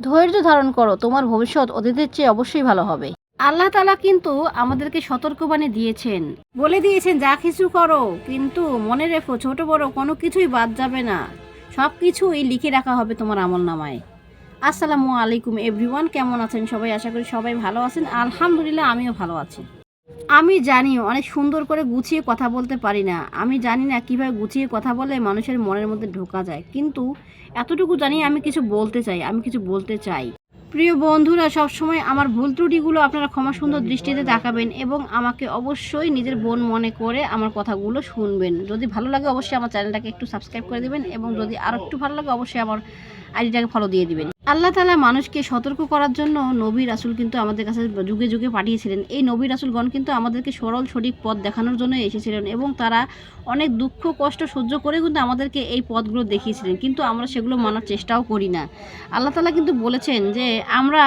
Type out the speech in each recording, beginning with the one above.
ধৈর্য ধারণ করো, তোমার ভবিষ্যৎ অতীতের চেয়ে অবশ্যই ভালো হবে। আল্লাহ তালা কিন্তু আমাদেরকে সতর্কবাণী দিয়েছেন। বলে দিয়েছেন, যা কিছু করো, কিন্তু মনে রেখো, ছোট বড় কোনো কিছুই বাদ যাবে না। সব কিছুই লিখে রাখা হবে তোমার আমল নামায়। আসসালামু আলাইকুম এভরিওয়ান, কেমন আছেন সবাই? আশা করি সবাই ভালো আছেন। আলহামদুলিল্লাহ, আমিও ভালো আছি। আমি জানি, অনেক সুন্দর করে গুছিয়ে কথা বলতে পারি না। আমি জানি না কীভাবে গুছিয়ে কথা বলে মানুষের মনের মধ্যে ঢোকা যায়। কিন্তু এতটুকু জানি আমি কিছু বলতে চাই, আমি কিছু বলতে চাই। প্রিয় বন্ধুরা, সবসময় আমার ভুল ত্রুটিগুলো আপনারা ক্ষমা সুন্দর দৃষ্টিতে তাকাবেন এবং আমাকে অবশ্যই নিজের বোন মনে করে আমার কথাগুলো শুনবেন। যদি ভালো লাগে অবশ্যই আমার চ্যানেলটাকে একটু সাবস্ক্রাইব করে দেবেন এবং যদি আরও একটু ভালো লাগে অবশ্যই আমার আইডিটাকে ফলো দিয়ে দিবেন। আল্লাহ তালা মানুষকে সতর্ক করার জন্য নবী রাসুল কিন্তু আমাদের কাছে যুগে যুগে পাঠিয়েছিলেন। এই নবী রাসুলগণ কিন্তু আমাদেরকে সরল, সঠিক পথ দেখানোর জন্য এসেছিলেন এবং তারা অনেক দুঃখ, কষ্ট সহ্য করে কিন্তু আমাদেরকে এই পথগুলো দেখিয়েছিলেন। কিন্তু আমরা সেগুলো মানার চেষ্টাও করি না। আল্লাহ তালা কিন্তু বলেছেন যে, আমরা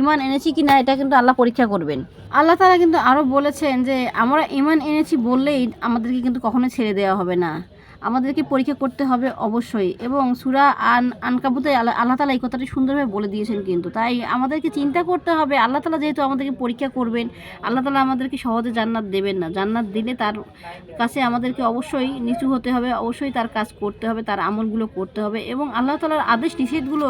ইমান এনেছি কি না এটা কিন্তু আল্লাহ পরীক্ষা করবেন। আল্লাহ তালা কিন্তু আরও বলেছেন যে, আমরা ইমান এনেছি বললেই আমাদেরকে কিন্তু কখনো ছেড়ে দেওয়া হবে না। আমাদেরকে পরীক্ষা করতে হবে অবশ্যই। এবং সুরা আন আনকাবুতে আল্লাহ তালা এই কথাটি সুন্দরভাবে বলে দিয়েছেন কিন্তু। তাই আমাদেরকে চিন্তা করতে হবে, আল্লাহ তালা যেহেতু আমাদেরকে পরীক্ষা করবেন, আল্লাহ তালা আমাদেরকে সহজে জান্নাত দেবেন না। জান্নাত দিলে তার কাছে আমাদেরকে অবশ্যই নিচু হতে হবে, অবশ্যই তার কাজ করতে হবে, তার আমলগুলো করতে হবে এবং আল্লাহ তালার আদেশ নিষেধগুলো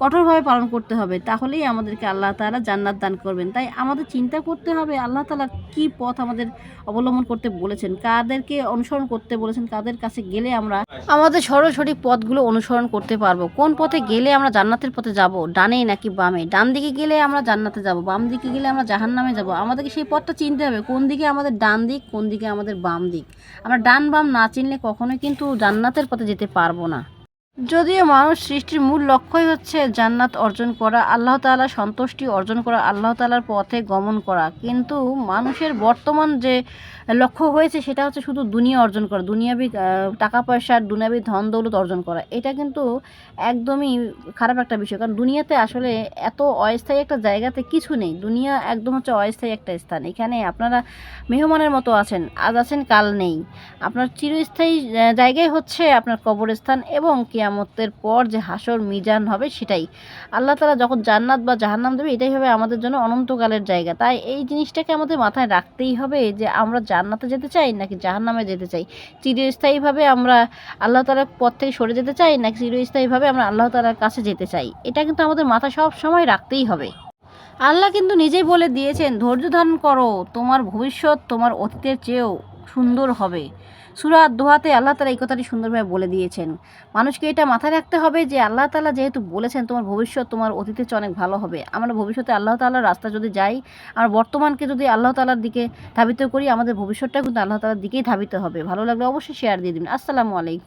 কঠোরভাবে পালন করতে হবে, তাহলেই আমাদেরকে আল্লাহ তালা জান্নাত দান করবেন। তাই আমাদের চিন্তা করতে হবে আল্লাহ তালা কী পথ আমাদের অবলম্বন করতে বলেছেন, কাদেরকে অনুসরণ করতে বলেছেন, কাদের কাছে গেলে আমরা আমাদের সরল সঠিক পথগুলো অনুসরণ করতে পারব। কোন পথে গেলে আমরা জান্নাতের পথে যাব, ডানে নাকি বামে? ডান দিকে গেলে আমরা জান্নাতে যাব, বাম দিকে গেলে আমরা জাহান নামে যাব। আমাদেরকে সেই পথটা চিনতে হবে, কোন দিকে আমাদের ডান দিক, কোন দিকে আমাদের বাম দিক। আমরা ডান বাম না চিনলে কখনোই কিন্তু জান্নাতের পথে যেতে পারব না। যদিও মানুষ সৃষ্টির মূল লক্ষ্যই হচ্ছে জান্নাত অর্জন করা, আল্লাহ তাআলা সন্তুষ্টি অর্জন করা, আল্লাহ তাআলার পথে গমন করা। কিন্তু মানুষের বর্তমান যে লক্ষ্য হয়েছে, সেটা হচ্ছে শুধু দুনিয়া অর্জন করা, দুনিয়াবি টাকা পয়সা, দুনিয়াবি ধন দৌলত অর্জন করা। এটা কিন্তু একদমই খারাপ একটা বিষয়। কারণ দুনিয়াতে আসলে এত অস্থায়ী একটা জায়গাতে কিছু নেই। দুনিয়া একদম হচ্ছে অস্থায়ী একটা স্থান। এখানে আপনারা মেহমানের মতো আছেন, আজ আছেন, কাল নেই। আপনার চিরস্থায়ী জায়গায় হচ্ছে আপনার কবরস্থান এবং কিয়ামতের পর যে হাসর মিজান হবে সেটাই। আল্লাহ তালা যখন জান্নাত বা জাহান্নাম দেবে, এটাই হবে আমাদের জন্য অনন্তকালের জায়গা। তাই এই জিনিসটাকে আমাদের মাথায় রাখতেই হবে যে আমরা জান্নাতে যেতে চাই নাকি জাহান্নামে যেতে চাই? চিরস্থায়ীভাবে আমরা আল্লাহ তালার পথ থেকে সরে যেতে চাই নাকি চিরস্থায়ীভাবে আমরা আল্লাহ তালার কাছে যেতে চাই? এটা কিন্তু আমাদের মাথায় সব সময় রাখতেই হবে। আল্লাহ কিন্তু নিজেই বলে দিয়েছেন, ধৈর্য ধারণ করো, তোমার ভবিষ্যৎ তোমার অতীতের চেয়েও সুন্দর হবে। সুরা দোহাতে আল্লাহ তালা এই কথাটি সুন্দরভাবে বলে দিয়েছেন। মানুষকে এটা মাথায় রাখতে হবে যে আল্লাহ তালা যেহেতু বলেছেন, তোমার ভবিষ্যৎ তোমার অতীতের চেয়ে অনেক ভালো হবে। আমরা ভবিষ্যতে আল্লাহ তালার রাস্তা যদি যাই আর বর্তমানকে যদি আল্লাহ তালার দিকে ধাবিত করি, আমাদের ভবিষ্যৎটা কিন্তু আল্লাহ তালার দিকেই ধাবিত হবে। ভালো লাগলে অবশ্যই শেয়ার দিয়ে দিন আসসালামু আলাইকুম।